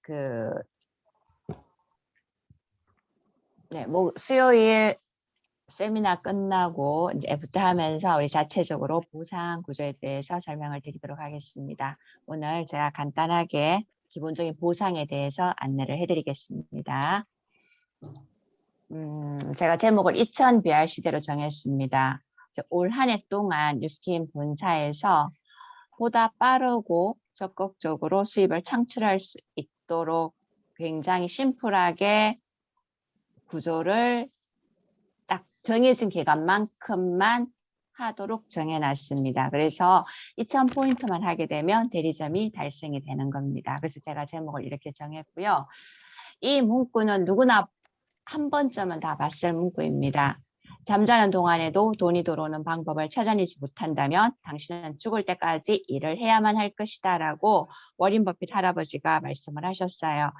그 네, 뭐 수요일 세미나 끝나고 이제 애프터 하면서 우리 자체적으로 보상 구조에 대해서 설명을 드리도록 하겠습니다. 오늘 제가 간단하게 기본적인 보상에 대해서 안내를 해드리겠습니다. 음, 제가 제목을 2000 BR 시대로 정했습니다. 올 한 해 동안 뉴스킨 본사에서 보다 빠르고 적극적으로 수입을 창출할 수 있도록 굉장히 심플하게 구조를 딱 정해진 기간만큼만 하도록 정해놨습니다. 그래서 2,000포인트만 하게 되면 대리점이 달성이 되는 겁니다. 그래서 제가 제목을 이렇게 정했고요. 이 문구는 누구나 한 번쯤은 다 봤을 문구입니다. 잠자는 동안에도 돈이 들어오는 방법을 찾아내지 못한다면 당신은 죽을 때까지 일을 해야만 할 것이다 라고 워린 버핏 할아버지가 말씀을 하셨어요.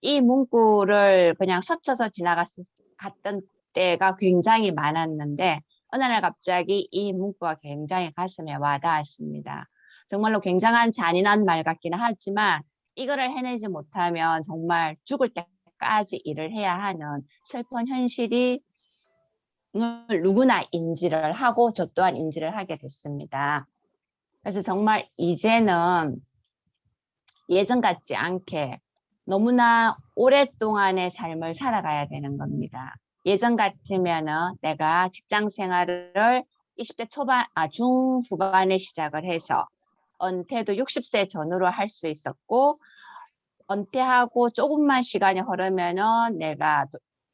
이 문구를 그냥 스쳐서 지나갔던 때가 굉장히 많았는데 어느 날 갑자기 이 문구가 굉장히 가슴에 와닿았습니다. 정말로 굉장한 잔인한 말 같기는 하지만 이거를 해내지 못하면 정말 죽을 때까지 일을 해야 하는 슬픈 현실이 누구나 인지를 하고 저 또한 인지를 하게 됐습니다. 그래서 정말 이제는 예전 같지 않게 너무나 오랫동안의 삶을 살아가야 되는 겁니다. 예전 같으면은 내가 직장 생활을 20대 초반, 아, 중후반에 시작을 해서 은퇴도 60세 전후로 할 수 있었고, 은퇴하고 조금만 시간이 흐르면은 내가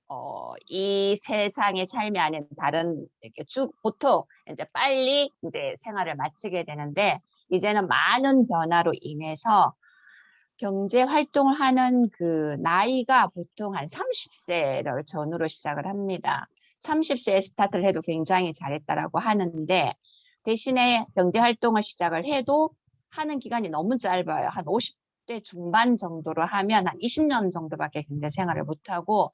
어, 이 세상의 삶이 아닌 다른 이렇게 쭉 보통 이제 빨리 이제 생활을 마치게 되는데 이제는 많은 변화로 인해서 경제 활동을 하는 그 나이가 보통 한 30세를 전후로 시작을 합니다. 30세에 스타트를 해도 굉장히 잘했다라고 하는데 대신에 경제 활동을 시작을 해도 하는 기간이 너무 짧아요. 한 50대 중반 정도로 하면 한 20년 정도밖에 경제 생활을 못하고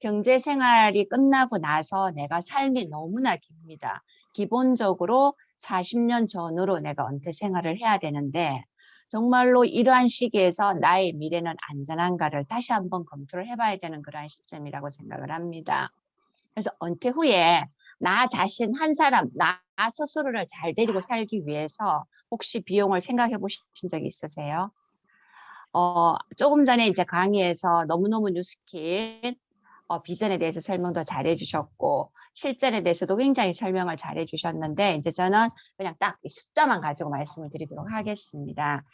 경제 생활이 끝나고 나서 내가 삶이 너무나 깁니다. 기본적으로 40년 전으로 내가 은퇴 생활을 해야 되는데 정말로 이러한 시기에서 나의 미래는 안전한가를 다시 한번 검토를 해봐야 되는 그러한 시점이라고 생각을 합니다. 그래서 은퇴 후에 나 자신 한 사람, 나 스스로를 잘 데리고 살기 위해서 혹시 비용을 생각해 보신 적이 있으세요? 어, 조금 전에 이제 강의에서 너무너무 뉴스킨 어, 비전에 대해서 설명도 잘 해 주셨고 실전에 대해서도 굉장히 설명을 잘 해 주셨는데 이제 저는 그냥 딱 숫자만 가지고 말씀을 드리도록 하겠습니다.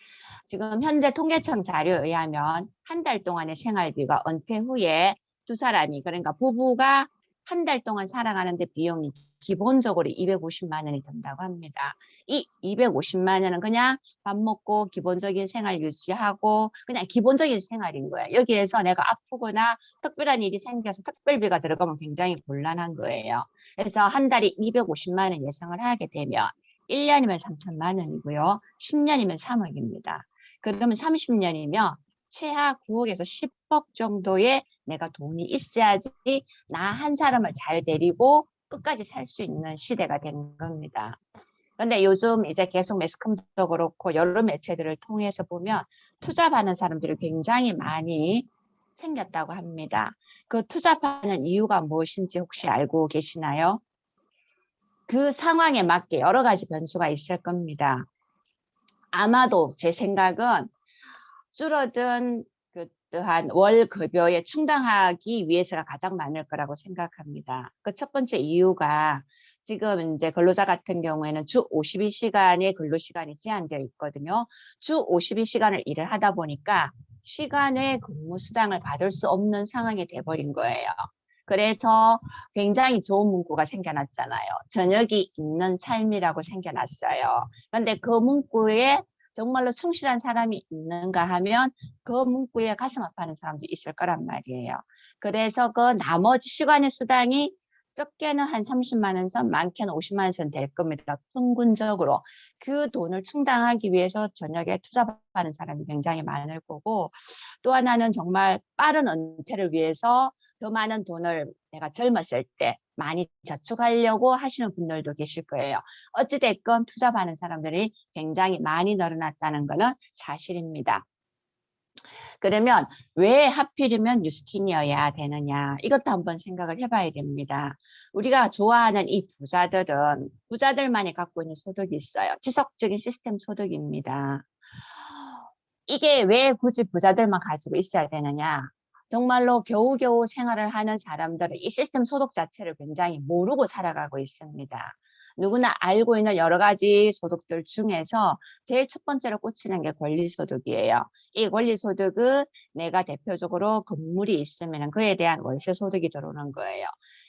지금 현재 통계청 자료에 의하면 한 달 동안의 생활비가 은퇴 후에 두 사람이 그러니까 부부가 한 달 동안 살아가는데 비용이 기본적으로 250만 원이 든다고 합니다. 이 250만 원은 그냥 밥 먹고 기본적인 생활 유지하고 그냥 기본적인 생활인 거예요. 여기에서 내가 아프거나 특별한 일이 생겨서 특별비가 들어가면 굉장히 곤란한 거예요. 그래서 한 달에 250만 원 예상을 하게 되면 1년이면 3천만 원이고요. 10년이면 3억입니다. 그러면 30년이면 최하 9억에서 10억 정도의 내가 돈이 있어야지 나 한 사람을 잘 데리고 끝까지 살 수 있는 시대가 된 겁니다. 근데 요즘 이제 계속 매스컴도 그렇고 여러 매체들을 통해서 보면 투잡하는 사람들이 굉장히 많이 생겼다고 합니다. 그 투잡하는 이유가 무엇인지 혹시 알고 계시나요? 그 상황에 맞게 여러 가지 변수가 있을 겁니다. 아마도 제 생각은 줄어든 그 또한 월 급여에 충당하기 위해서가 가장 많을 거라고 생각합니다. 그 첫 번째 이유가 지금 이제 근로자 같은 경우에는 주 52시간의 근로 시간이 제한되어 있거든요. 주 52시간을 일을 하다 보니까 시간에 근무 수당을 받을 수 없는 상황이 돼버린 거예요. 그래서 굉장히 좋은 문구가 생겨났잖아요. 저녁이 있는 삶이라고 생겨났어요. 근데 그 문구에 정말로 충실한 사람이 있는가 하면 그 문구에 가슴 아파하는 사람도 있을 거란 말이에요. 그래서 그 나머지 시간의 수당이 적게는 한 30만 원 선, 많게는 50만 원 선 될 겁니다. 평균적으로. 그 돈을 충당하기 위해서 저녁에 투자하는 사람이 굉장히 많을 거고 또 하나는 정말 빠른 은퇴를 위해서 더 많은 돈을 내가 젊었을 때 많이 저축하려고 하시는 분들도 계실 거예요. 어찌됐건 투자하는 사람들이 굉장히 많이 늘어났다는 것은 사실입니다. 그러면 왜 하필이면 뉴스킨이어야 되느냐 이것도 한번 생각을 해봐야 됩니다. 우리가 좋아하는 이 부자들은 부자들만이 갖고 있는 소득이 있어요. 지속적인 시스템 소득입니다. 이게 왜 굳이 부자들만 가지고 있어야 되느냐? 정말로 겨우겨우 생활을 하는 사람들은 이 시스템 소득 자체를 굉장히 모르고 살아가고 있습니다. 누구나 알고 있는 여러 가지 소득들 중에서 제일 첫 번째로 꽂히는 게 권리소득이에요. 이 권리소득은 내가 대표적으로 건물이 있으면 그에 대한 월세 소득이 들어오는 거예요.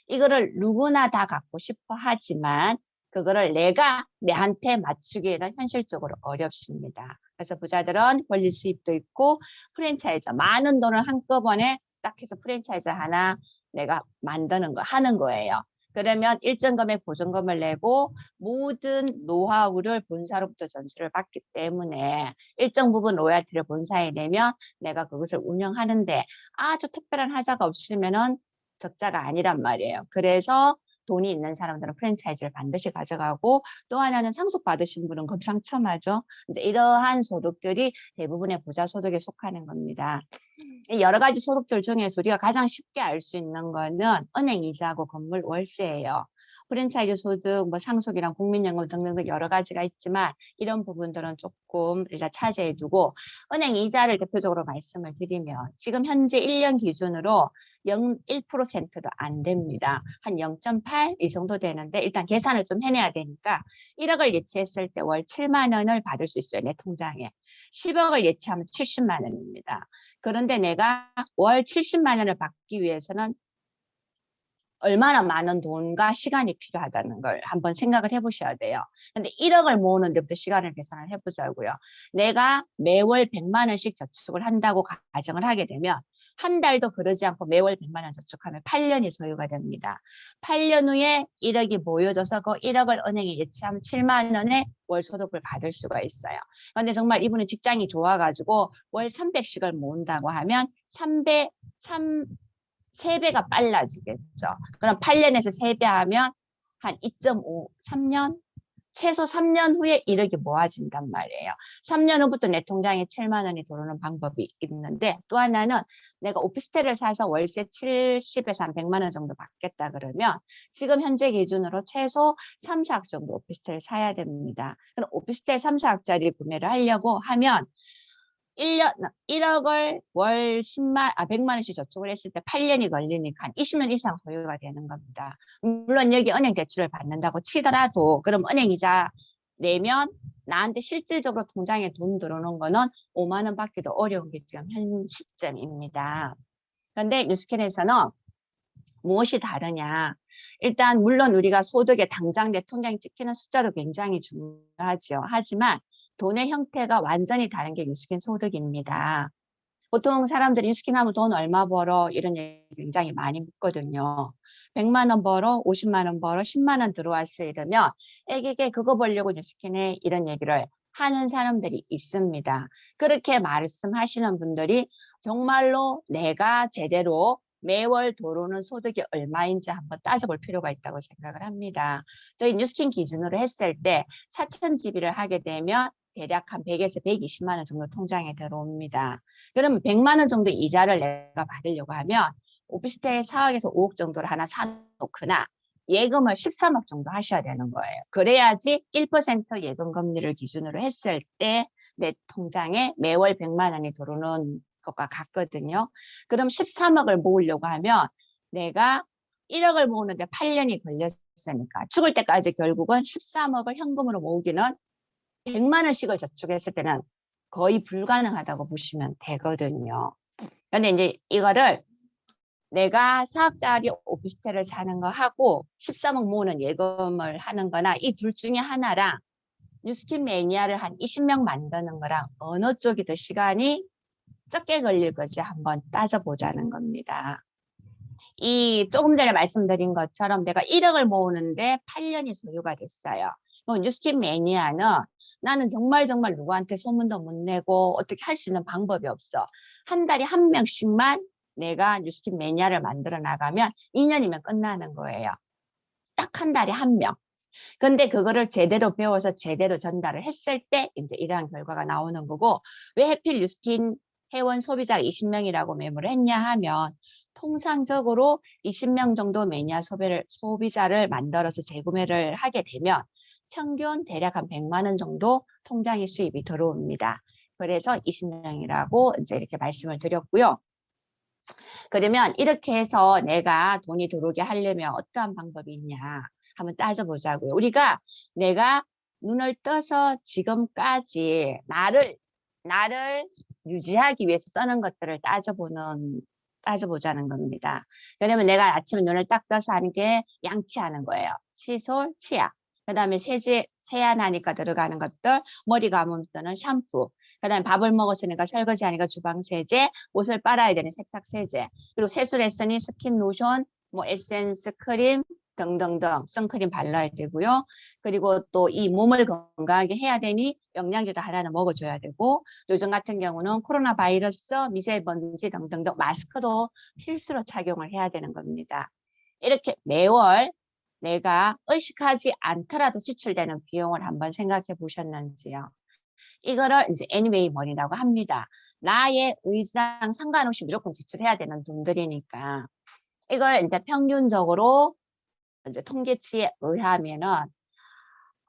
이거를 누구나 다 갖고 싶어 하지만 그거를 내가 내한테 맞추기에는 현실적으로 어렵습니다. 그래서 부자들은 권리 수입도 있고 프랜차이즈 많은 돈을 한꺼번에 딱 해서 프랜차이즈 하나 내가 만드는 거 하는 거예요. 그러면 일정 금액 보증금을 내고 모든 노하우를 본사로부터 전수를 받기 때문에 일정 부분 로얄티를 본사에 내면 내가 그것을 운영하는데 아주 특별한 하자가 없으면은 적자가 아니란 말이에요. 그래서 돈이 있는 사람들은 프랜차이즈를 반드시 가져가고 또 하나는 상속 받으신 분은 금상첨화죠. 이제 이러한 소득들이 대부분의 부자 소득에 속하는 겁니다. 이 여러 가지 소득들 중에서 우리가 가장 쉽게 알 수 있는 거는 은행 이자하고 건물 월세예요. 프랜차이즈 소득, 뭐 상속이랑 국민연금 등등 여러 가지가 있지만 이런 부분들은 조금 일단 차지해 두고 은행 이자를 대표적으로 말씀을 드리면 지금 현재 1년 기준으로 0.1%도 안 됩니다. 한 0.8 이 정도 되는데 일단 계산을 좀 해내야 되니까 1억을 예치했을 때 월 7만 원을 받을 수 있어요. 내 통장에. 10억을 예치하면 70만 원입니다. 그런데 내가 월 70만 원을 받기 위해서는 얼마나 많은 돈과 시간이 필요하다는 걸 한번 생각을 해보셔야 돼요. 근데 1억을 모으는 데부터 시간을 계산을 해보자고요. 내가 매월 100만 원씩 저축을 한다고 가정을 하게 되면 한 달도 그러지 않고 매월 100만 원 저축하면 8년이 소요가 됩니다. 8년 후에 1억이 모여져서 그 1억을 은행에 예치하면 7만 원의 월 소득을 받을 수가 있어요. 그런데 정말 이분은 직장이 좋아가지고 월 300씩을 모은다고 하면 300, 3, 3배가 빨라지겠죠. 그럼 8년에서 3배 하면 한 2.5, 3년? 최소 3년 후에 1억이 모아진단 말이에요. 3년 후부터 내 통장에 7만 원이 들어오는 방법이 있는데 또 하나는 내가 오피스텔을 사서 월세 70에서 한 100만 원 정도 받겠다 그러면 지금 현재 기준으로 최소 3, 4억 정도 오피스텔을 사야 됩니다. 그럼 오피스텔 3, 4억짜리 구매를 하려고 하면 1년, 1억을 월 10만, 아, 100만 원씩 저축을 했을 때 8년이 걸리니까 한 20년 이상 소요가 되는 겁니다. 물론 여기 은행 대출을 받는다고 치더라도 그럼 은행 이자 내면 나한테 실질적으로 통장에 돈 들어오는 거는 5만 원 받기도 어려운 게 지금 현 시점입니다. 그런데 뉴스캔에서는 무엇이 다르냐? 일단 물론 우리가 소득에 당장 내 통장에 찍히는 숫자도 굉장히 중요하죠. 하지만 돈의 형태가 완전히 다른 게 뉴스킨 소득입니다. 보통 사람들이 뉴스킨 하면 돈 얼마 벌어 이런 얘기 굉장히 많이 묻거든요. 100만 원 벌어, 50만 원 벌어, 10만 원 들어왔어 이러면 애기게 그거 벌려고 뉴스킨에 이런 얘기를 하는 사람들이 있습니다. 그렇게 말씀하시는 분들이 정말로 내가 제대로 매월 들어오는 소득이 얼마인지 한번 따져볼 필요가 있다고 생각을 합니다. 저희 뉴스킨 기준으로 했을 때 4천 GB를 하게 되면 대략 한 100에서 120만 원 정도 통장에 들어옵니다. 그러면 100만 원 정도 이자를 내가 받으려고 하면 오피스텔 4억에서 5억 정도를 하나 사놓거나 예금을 13억 정도 하셔야 되는 거예요. 그래야지 1% 예금 금리를 기준으로 했을 때 내 통장에 매월 100만 원이 들어오는 것과 같거든요. 그럼 13억을 모으려고 하면 내가 1억을 모으는데 8년이 걸렸으니까 죽을 때까지 결국은 13억을 현금으로 모으기는 100만 원씩을 저축했을 때는 거의 불가능하다고 보시면 되거든요. 근데 이제 이거를 내가 4억짜리 오피스텔을 사는 거 하고 13억 모으는 예금을 하는 거나 이 둘 중에 하나랑 뉴스킨 매니아를 한 20명 만드는 거랑 어느 쪽이 더 시간이 적게 걸릴 거지 한번 따져보자는 겁니다. 이 조금 전에 말씀드린 것처럼 내가 1억을 모으는데 8년이 소요가 됐어요. 뉴스킨 매니아는 나는 정말 정말 누구한테 소문도 못 내고 어떻게 할 수 있는 방법이 없어. 한 달에 한 명씩만 내가 뉴스킨 매니아를 만들어 나가면 2년이면 끝나는 거예요. 딱 한 달에 한 명. 근데 그거를 제대로 배워서 제대로 전달을 했을 때 이제 이러한 결과가 나오는 거고 왜 해필 뉴스킨 회원 소비자가 20명이라고 매물을 했냐 하면 통상적으로 20명 정도 매니아 소비를, 소비자를 만들어서 재구매를 하게 되면 평균 대략 한 100만 원 정도 통장에 수입이 들어옵니다. 그래서 20명이라고 이제 이렇게 말씀을 드렸고요. 그러면 이렇게 해서 내가 돈이 들어오게 하려면 어떠한 방법이 있냐 한번 따져보자고요. 우리가 내가 눈을 떠서 지금까지 나를 나를 유지하기 위해서 쓰는 것들을 따져보는 따져보자는 겁니다. 왜냐면 내가 아침에 눈을 딱 떠서 하는 게 양치하는 거예요. 칫솔, 치약. 그 다음에 세제, 세안하니까 들어가는 것들, 머리 감으면서 쓰는 샴푸. 그 다음에 밥을 먹었으니까 설거지하니까 주방세제, 옷을 빨아야 되는 세탁세제. 그리고 세수를 했으니 스킨 로션, 뭐 에센스 크림 등등등 선크림 발라야 되고요. 그리고 또 이 몸을 건강하게 해야 되니 영양제도 하나는 먹어줘야 되고 요즘 같은 경우는 코로나 바이러스, 미세먼지 등등등 마스크도 필수로 착용을 해야 되는 겁니다. 이렇게 매월 내가 의식하지 않더라도 지출되는 비용을 한번 생각해 보셨는지요. 이거를 이제 anyway money라고 합니다. 나의 의지랑 상관없이 무조건 지출해야 되는 돈들이니까 이걸 이제 평균적으로 이제 통계치에 의하면은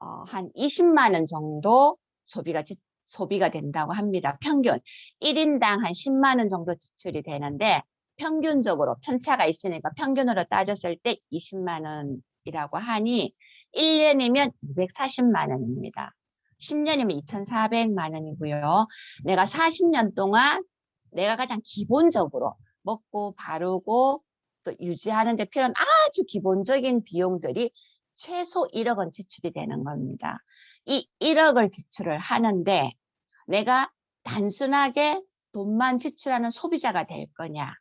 어, 한 20만 원 정도 소비가 지, 소비가 된다고 합니다. 평균 1인당 한 10만 원 정도 지출이 되는데 평균적으로 편차가 있으니까 평균으로 따졌을 때 20만 원 이라고 하니 1년이면 240만 원입니다. 10년이면 2,400만 원이고요. 내가 40년 동안 내가 가장 기본적으로 먹고 바르고 또 유지하는 데 필요한 아주 기본적인 비용들이 최소 1억 원 지출이 되는 겁니다. 이 1억을 지출을 하는데 내가 단순하게 돈만 지출하는 소비자가 될 거냐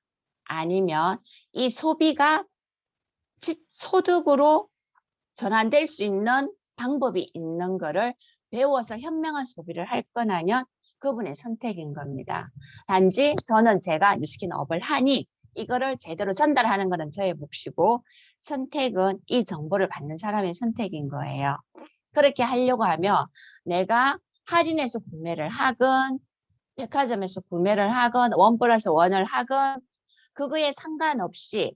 아니면 이 소비가 지- 소득으로 전환될 수 있는 방법이 있는 거를 배워서 현명한 소비를 할 거냐면 그분의 선택인 겁니다. 단지 저는 제가 뉴스킨 업을 하니 이거를 제대로 전달하는 거는 저의 몫이고 선택은 이 정보를 받는 사람의 선택인 거예요. 그렇게 하려고 하면 내가 할인해서 구매를 하건 백화점에서 구매를 하건 원 플러스 원을 하건 그거에 상관없이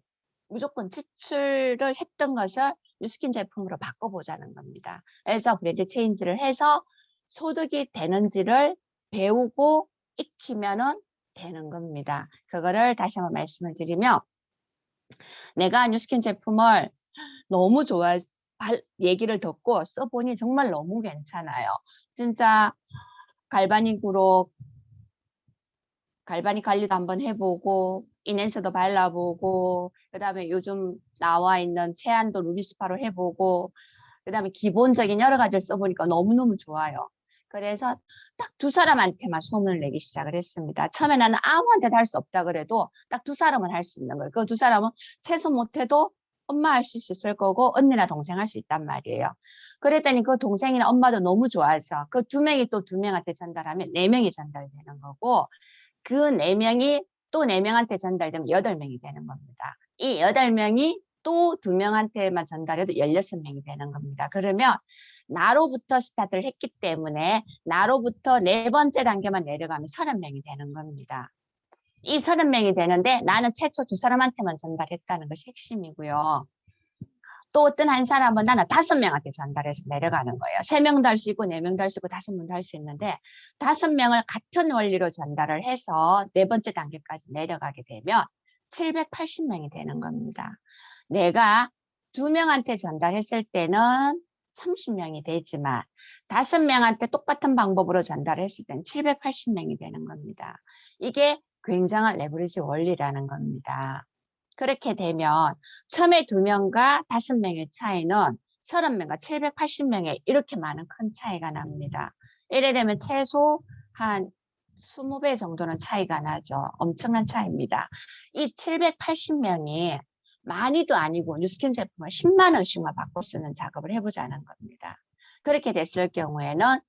무조건 지출을 했던 것을 뉴스킨 제품으로 바꿔보자는 겁니다. 그래서 브랜드 체인지를 해서 소득이 되는지를 배우고 익히면은 되는 겁니다. 그거를 다시 한번 말씀을 드리면 내가 뉴스킨 제품을 너무 좋아 발- 얘기를 듣고 써보니 정말 너무 괜찮아요. 진짜 갈바닉으로 갈바닉 관리도 한번 해보고 인앤서도 발라보고 그 다음에 요즘 나와 있는 세안도 루비스파로 해보고 그 다음에 기본적인 여러 가지를 써보니까 너무너무 좋아요. 그래서 딱 두 사람한테만 소문을 내기 시작을 했습니다. 처음에 나는 아무한테도 할 수 없다 그래도 딱 두 사람은 할 수 있는 거예요. 그 두 사람은 최소 못해도 엄마 할 수 있을 거고 언니나 동생 할 수 있단 말이에요. 그랬더니 그 동생이나 엄마도 너무 좋아해서 그 두 명이 또 두 명한테 전달하면 네 명이 전달되는 거고 그 네 명이 또네 명한테 전달되면 여덟 명이 되는 겁니다. 이 여덟 명이 또두 명한테만 전달해도 열여섯 명이 되는 겁니다. 그러면 나로부터 스타트를 했기 때문에 나로부터 네 번째 단계만 내려가면 서른 명이 되는 겁니다. 이 서른 명이 되는데 나는 최초 두 사람한테만 전달했다는 것이 핵심이고요. 또 어떤 한 사람은 나는 다섯 명한테 전달해서 내려가는 거예요. 세 명도 할 수 있고 네 명도 할 수 있고 다섯 명도 할 수 있는데 다섯 명을 같은 원리로 전달을 해서 네 번째 단계까지 내려가게 되면 780명이 되는 겁니다. 내가 두 명한테 전달했을 때는 30명이 되지만 다섯 명한테 똑같은 방법으로 전달했을 때는 780명이 되는 겁니다. 이게 굉장한 레버리지 원리라는 겁니다. 그렇게 되면 처음에 두 명과 다섯 명의 차이는 30명과 780명의 이렇게 많은 큰 차이가 납니다. 이래 되면 최소 한 20배 정도는 차이가 나죠. 엄청난 차이입니다. 이 780명이 많이도 아니고 뉴스킨 제품을 10만 원씩만 바꿔 쓰는 작업을 해보자는 겁니다. 그렇게 됐을 경우에는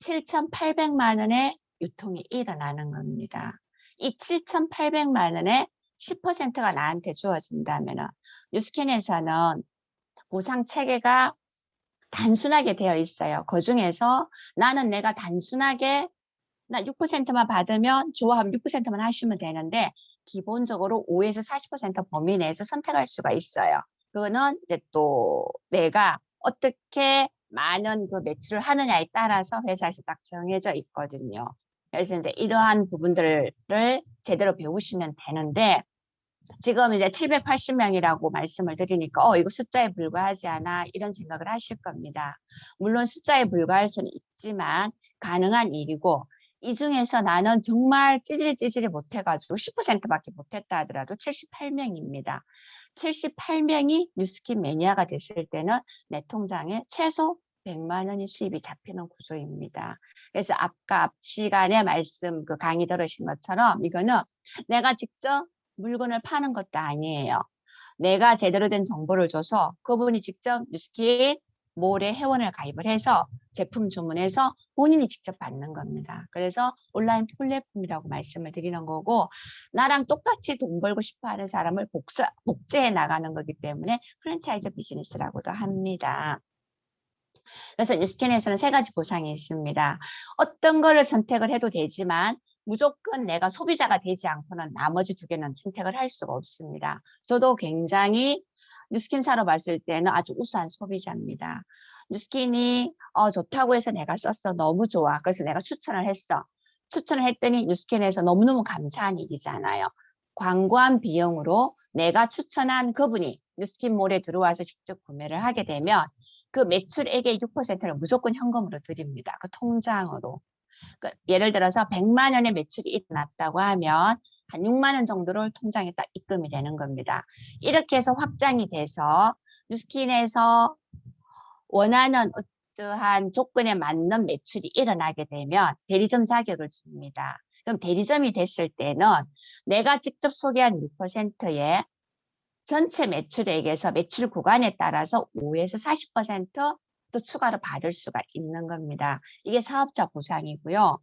7,800만 원의 유통이 일어나는 겁니다. 이 7,800만 원의 10%가 나한테 주어진다면 뉴스킨에서는 보상 체계가 단순하게 되어 있어요. 그 중에서 나는 내가 단순하게 나 6%만 받으면 좋아하면 6%만 하시면 되는데 기본적으로 5에서 40% 범위 내에서 선택할 수가 있어요. 그거는 이제 또 내가 어떻게 많은 그 매출을 하느냐에 따라서 회사에서 딱 정해져 있거든요. 그래서 이제 이러한 부분들을 제대로 배우시면 되는데 지금 이제 780명이라고 말씀을 드리니까 어 이거 숫자에 불과하지 않아 이런 생각을 하실 겁니다. 물론 숫자에 불과할 수는 있지만 가능한 일이고 이 중에서 나는 정말 찌질이 찌질이 못해가지고 10%밖에 못했다 하더라도 78명입니다. 78명이 뉴스킨 매니아가 됐을 때는 내 통장에 최소 100만 원의 수입이 잡히는 구조입니다. 그래서 아까 앞 시간에 말씀 그 강의 들으신 것처럼 이거는 내가 직접 물건을 파는 것도 아니에요. 내가 제대로 된 정보를 줘서 그분이 직접 뉴스킨 몰에 회원을 가입을 해서 제품 주문해서 본인이 직접 받는 겁니다. 그래서 온라인 플랫폼이라고 말씀을 드리는 거고 나랑 똑같이 돈 벌고 싶어 하는 사람을 복사, 복제해 나가는 거기 때문에 프랜차이즈 비즈니스라고도 합니다. 그래서 뉴스캔에서는 세 가지 보상이 있습니다. 어떤 거를 선택을 해도 되지만 무조건 내가 소비자가 되지 않고는 나머지 두 개는 선택을 할 수가 없습니다. 저도 굉장히 뉴스킨 사러 봤을 때는 아주 우수한 소비자입니다. 뉴스킨이 어, 좋다고 해서 내가 썼어. 너무 좋아. 그래서 내가 추천을 했어. 추천을 했더니 뉴스킨에서 너무너무 감사한 일이잖아요. 광고한 비용으로 내가 추천한 그분이 뉴스킨몰에 들어와서 직접 구매를 하게 되면 그 매출액의 6%를 무조건 현금으로 드립니다. 그 통장으로. 그 예를 들어서 100만 원의 매출이 일어났다고 하면 한 6만 원 정도를 통장에 딱 입금이 되는 겁니다. 이렇게 해서 확장이 돼서 뉴스킨에서 원하는 어떠한 조건에 맞는 매출이 일어나게 되면 대리점 자격을 줍니다. 그럼 대리점이 됐을 때는 내가 직접 소개한 6%의 전체 매출액에서 매출 구간에 따라서 5에서 40%또 추가로 받을 수가 있는 겁니다. 이게 사업자 보상이고요.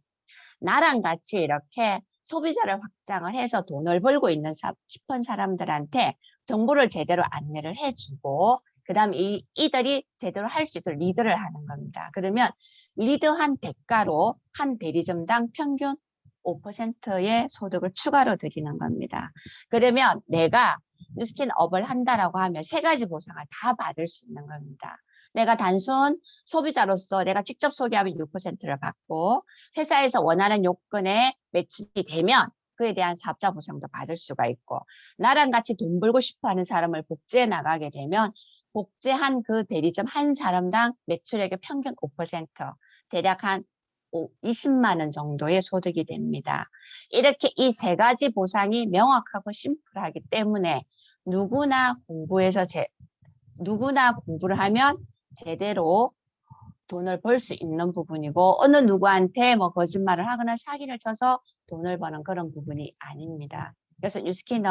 나랑 같이 이렇게 소비자를 확장을 해서 돈을 벌고 있는 싶은 사람들한테 정보를 제대로 안내를 해주고 그 다음 에 이들이 제대로 할 수 있도록 리드를 하는 겁니다. 그러면 리드한 대가로 한 대리점당 평균 5%의 소득을 추가로 드리는 겁니다. 그러면 내가 뉴스킨 업을 한다라고 하면 세 가지 보상을 다 받을 수 있는 겁니다. 내가 단순 소비자로서 내가 직접 소개하면 6%를 받고 회사에서 원하는 요건에 매출이 되면 그에 대한 사업자 보상도 받을 수가 있고 나랑 같이 돈 벌고 싶어 하는 사람을 복제해 나가게 되면 복제한 그 대리점 한 사람당 매출액의 평균 5% 대략 한 20만 원 정도의 소득이 됩니다. 이렇게 이 세 가지 보상이 명확하고 심플하기 때문에 누구나 공부해서 제, 누구나 공부를 하면 제대로 돈을 벌 수 있는 부분이고 어느 누구한테 뭐 거짓말을 하거나 사기를 쳐서 돈을 버는 그런 부분이 아닙니다. 그래서 뉴스키는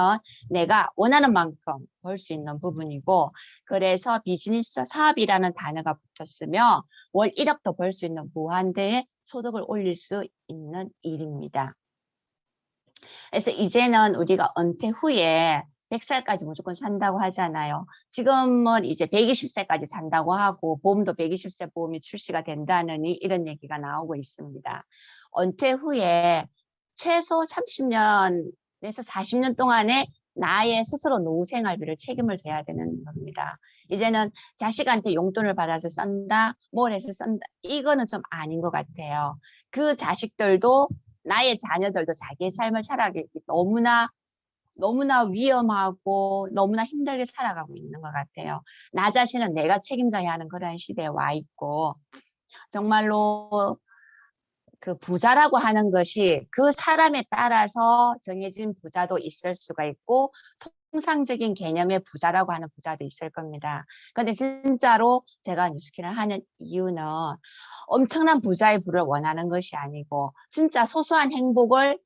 내가 원하는 만큼 벌 수 있는 부분이고 그래서 비즈니스 사업이라는 단어가 붙었으며 월 1억 더벌수 있는 무한대의 소득을 올릴 수 있는 일입니다. 그래서 이제는 우리가 은퇴 후에 100살까지 무조건 산다고 하잖아요. 지금은 이제 120세까지 산다고 하고 보험도 120세 보험이 출시가 된다느니 이런 얘기가 나오고 있습니다. 은퇴 후에 최소 30년에서 40년 동안에 나의 스스로 노후 생활비를 책임을 져야 되는 겁니다. 이제는 자식한테 용돈을 받아서 쓴다, 뭘 해서 쓴다, 이거는 좀 아닌 것 같아요. 그 자식들도 나의 자녀들도 자기의 삶을 살아가기 너무나 너무나 위험하고 너무나 힘들게 살아가고 있는 것 같아요. 나 자신은 내가 책임져야 하는 그런 시대에 와 있고 정말로 그 부자라고 하는 것이 그 사람에 따라서 정해진 부자도 있을 수가 있고 통상적인 개념의 부자라고 하는 부자도 있을 겁니다. 근데 진짜로 제가 뉴스키를 하는 이유는 엄청난 부자의 부를 원하는 것이 아니고 진짜 소소한 행복을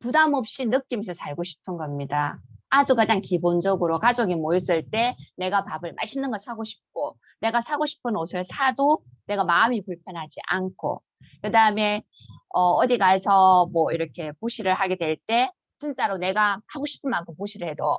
부담 없이 느끼면서 살고 싶은 겁니다. 아주 가장 기본적으로 가족이 모였을 때 내가 밥을 맛있는 거 사고 싶고 내가 사고 싶은 옷을 사도 내가 마음이 불편하지 않고 그 다음에 어, 디 가서 뭐 이렇게 보시를 하게 될 때 진짜로 내가 하고 싶은 만큼 보시를 해도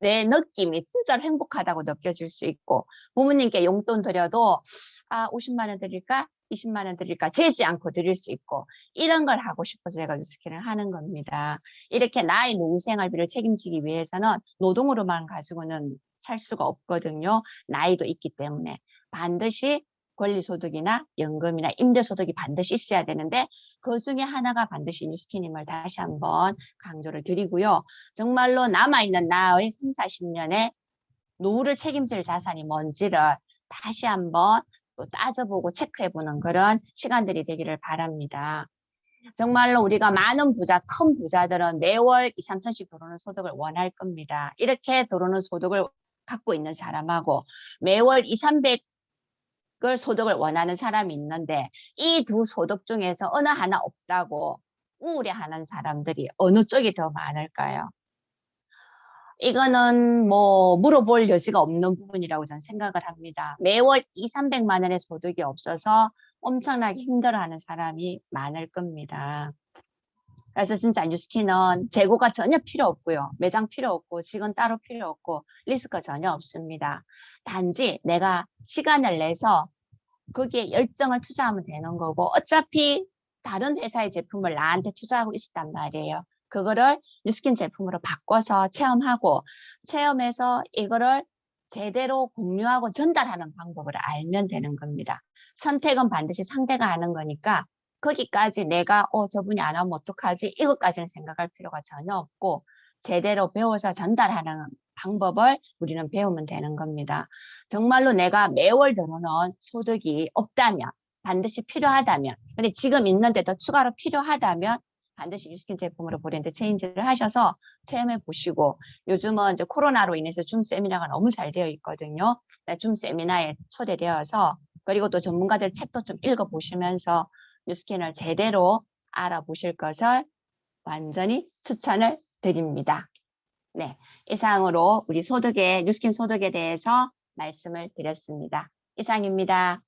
내 느낌이 진짜로 행복하다고 느껴질 수 있고 부모님께 용돈 드려도 아 50만 원 드릴까? 20만 원 드릴까 재지 않고 드릴 수 있고 이런 걸 하고 싶어서 제가 뉴스킨을 하는 겁니다. 이렇게 나의 노후 생활비를 책임지기 위해서는 노동으로만 가지고는 살 수가 없거든요. 나이도 있기 때문에 반드시 권리소득이나 연금이나 임대소득이 반드시 있어야 되는데 그 중에 하나가 반드시 뉴스킨임을 다시 한번 강조를 드리고요. 정말로 남아있는 나의 3, 40년의 노후를 책임질 자산이 뭔지를 다시 한번 또 따져보고 체크해보는 그런 시간들이 되기를 바랍니다. 정말로 우리가 많은 부자, 큰 부자들은 매월 2, 3천씩 들어오는 소득을 원할 겁니다. 이렇게 들어오는 소득을 갖고 있는 사람하고 매월 2, 300 을 소득을 원하는 사람이 있는데 이 두 소득 중에서 어느 하나 없다고 우울해하는 사람들이 어느 쪽이 더 많을까요? 이거는 뭐 물어볼 여지가 없는 부분이라고 저는 생각을 합니다. 매월 2, 300만 원의 소득이 없어서 엄청나게 힘들어하는 사람이 많을 겁니다. 그래서 진짜 뉴스키는 재고가 전혀 필요 없고요. 매장 필요 없고 직원 따로 필요 없고 리스크가 전혀 없습니다. 단지 내가 시간을 내서 거기에 열정을 투자하면 되는 거고 어차피 다른 회사의 제품을 나한테 투자하고 있단 말이에요. 그거를 뉴스킨 제품으로 바꿔서 체험하고 체험해서 이거를 제대로 공유하고 전달하는 방법을 알면 되는 겁니다. 선택은 반드시 상대가 하는 거니까 거기까지 내가 어 저분이 안 하면 어떡하지 이것까지는 생각할 필요가 전혀 없고 제대로 배워서 전달하는 방법을 우리는 배우면 되는 겁니다. 정말로 내가 매월 들어오는 소득이 없다면 반드시 필요하다면 근데 지금 있는데 더 추가로 필요하다면 반드시 뉴스킨 제품으로 브랜드 체인지를 하셔서 체험해 보시고 요즘은 이제 코로나로 인해서 줌 세미나가 너무 잘 되어 있거든요. 네, 줌 세미나에 초대되어서 그리고 또 전문가들 책도 좀 읽어 보시면서 뉴스킨을 제대로 알아보실 것을 완전히 추천을 드립니다. 네, 이상으로 우리 소득에 뉴스킨 소득에 대해서 말씀을 드렸습니다. 이상입니다.